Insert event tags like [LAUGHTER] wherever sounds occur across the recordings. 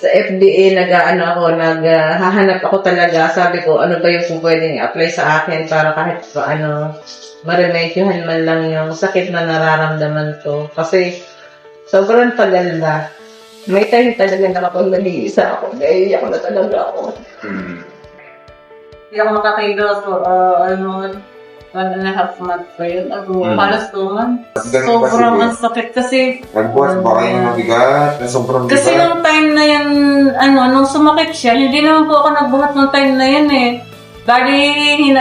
sa FDA nag-ano ako, naghahanap ako talaga. Sabi ko, ano ba yung kung pwedeng i-apply sa akin para kahit pa ano, maremedyohan man lang yung sakit na nararamdaman ko. Kasi sobrang tagal na. May time talaga na kapag nag-iisa ako, naiiyak na talaga ako. Hmm. Hindi ako makakailos. Uh, ano, one and a half months pa yun. Ako, Mm. halos two months. Sobrang sige? ang sakit kasi Nagbuhat ba kayo ng mabigat? Na sobrang bigat? Kasi yung time na yan, ano, nung sumakit siya, hindi naman po ako nagbuhat ng time na yan eh. Galing,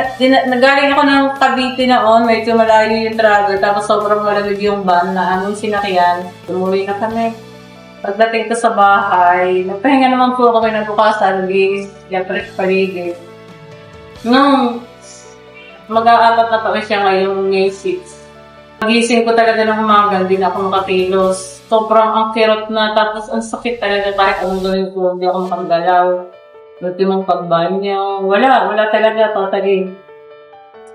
nagaling ako ng Cavite na on, medyo malayo yung travel, tapos sobrang malamig yung van na aming sinakyan. Umuwi na kami. Pagdating ko sa bahay, nagpahinga naman po kami ng bukasan, bis, siyempre paligid. Nung mag-aapat na taon siya ngayong May 6, Pagising ko talaga ng umaga, hindi na ako makakilos. Sobrang ang kirot na, tapos ang sakit talaga kahit anong gawin ko, hindi ako makagalaw. Ultimong pagbanyo, wala, wala talaga, totally.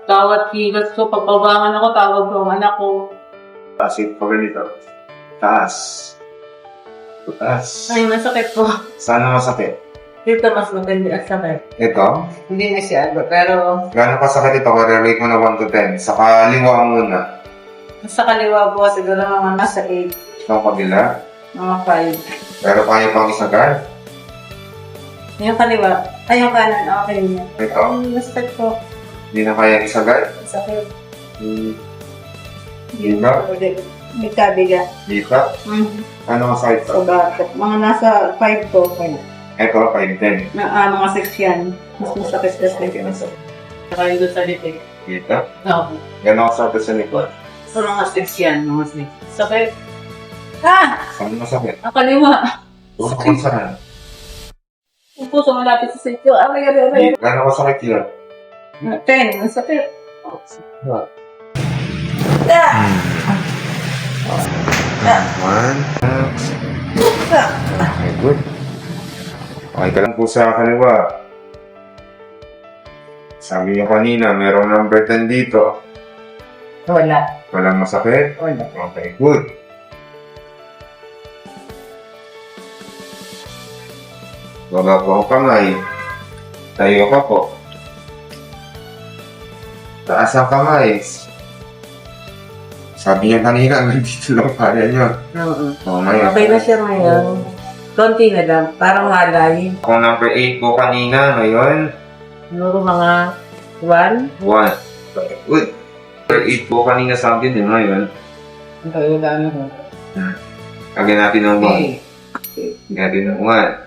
Tawat kilos ko, pagpabangan ako, tawag ko ang anak ko. Tasit pa ganito. Taas. Taas. Ay, masakit po. Sana masakit. Dito mas maganda ang sakit. Ito? Hindi na siya, pero Gano'ng kasakit ito? Kare-rate mo na 1 to 10. Sa kaliwa muna. sa kaliwa po, siguro mga nasa 8, Sa kabila. mga 5. Pero kaya pang isagad. Yung kaliwa, ay yung kanan, okay niya. Ito. Ang masakit po, Hindi na kaya isagad. sakit. Hmm. Dito. May kabiga. Dito. Mm. Ano masakit So, ito? bakit? Mga nasa 5 to, kaya. Ito, 5 10. Na, ah, mga 6 yan. Mas masakit kasi. Saka yung doon sa litig. Dito. Oo. Gano'ng kasakit sa likod? So, mga 6 yan, mga 6. Sakit. Ah! Saan masakit? Ang kaliwa. Doon kung saan? Ang puso malapit sa sityo. Aray, aray, aray. Dito. Gano'ng kasakit yun? 10, ang sakit. Ah. Ka lang po sa kaliwa. Sabi niyo kanina, merong number 10 dito. Wala. Walang masakit? Wala. Okay, good. Baba po ang kamay. Tayo ka po. Taas ang kamay. Sabi niya kanina, [LAUGHS] nandito lang kaya niyo. Oo. O, ngayon. Okay na siya ngayon. Konti na lang. Parang walay. Kung number 8 po kanina, ngayon, Siguro mga 1. 1. Okay, good. Number 8 po kanina sa akin, eh, ngayon. Ang tayo na ano. Lagyan natin ng 1. Lagyan natin ng 1.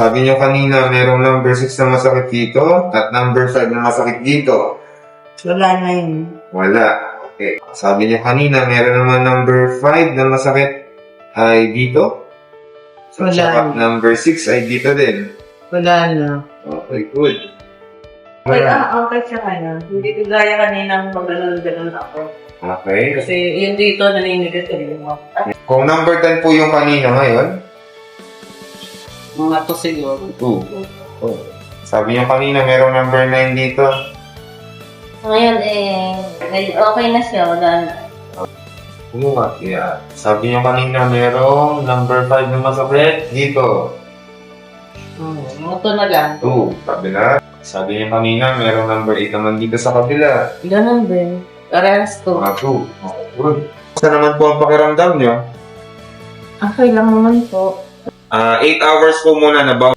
Sabi niyo kanina, merong number 6 na masakit dito, at number 5 na masakit dito. Wala na yun. Wala. Okay. Sabi niyo kanina, meron naman number 5 na masakit ay dito. So, Wala. tsaka number 6 ay dito din. Wala na. Okay, good. Okay, ah, okay siya kanya. Hindi ko gaya kaninang mag-ganon-ganon ako. Okay. Kasi yun dito, naninigat ko rin mo. Kung number 10 po yung kanina ngayon, Mga to siguro. 2. Oh. Sabi niyo kanina, merong number 9 dito. Ngayon, eh, okay na siya. Wala na. Kumuha. Yeah. Sabi niyo kanina, merong number 5 na masakit dito. Hmm, mga to na lang. 2. Kabila. Sabi niyo kanina, merong number 8 naman dito sa kabila. Ganon din. Parehas to. Mga 2. Okay, good. Saan naman po ang pakiramdam niyo? Okay lang naman po. Ah, 8 hours po muna na bawal